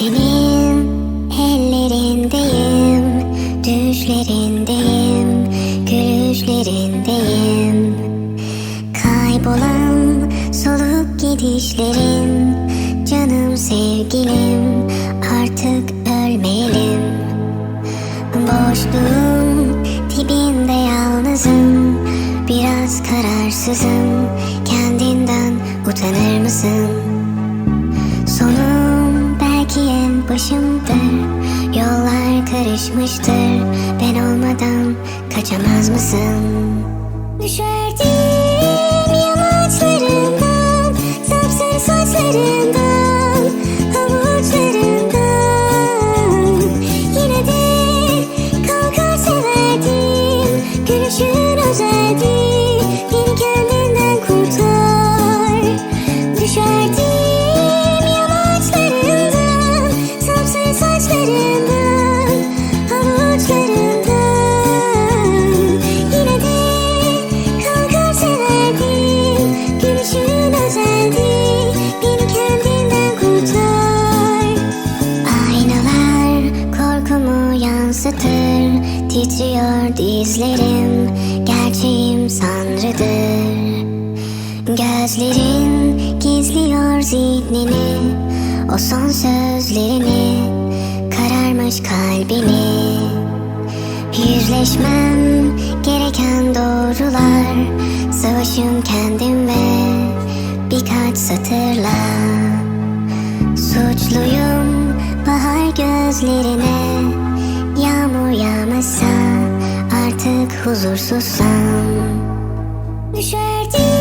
Senin ellerindeyim, düşlerindeyim, gülüşlerindeyim. Kaybolan solup gidişlerin, canım sevgilim, artık ölmeyelim. Boşluğun dibinde yalnızım, biraz kararsızım. Kendinden utanır mısın? Karışmıştır. Ben olmadan kaçamaz mısın? Düşerdim yamaçlarından Sapsarı saçlarından Havuçlarından Yine de kalkar severdim Gülüşün özeldi Titriyor dizlerim. Gerçeğim sanrıdır. Gözlerin gizliyor zihnini. O son sözlerini Kararmış kalbini. Yüzleşmem gereken doğrular. Savaşım kendim ve birkaç satırla. Suçluyum bahar gözlerine Yağmasa artık huzursuzsam Düşer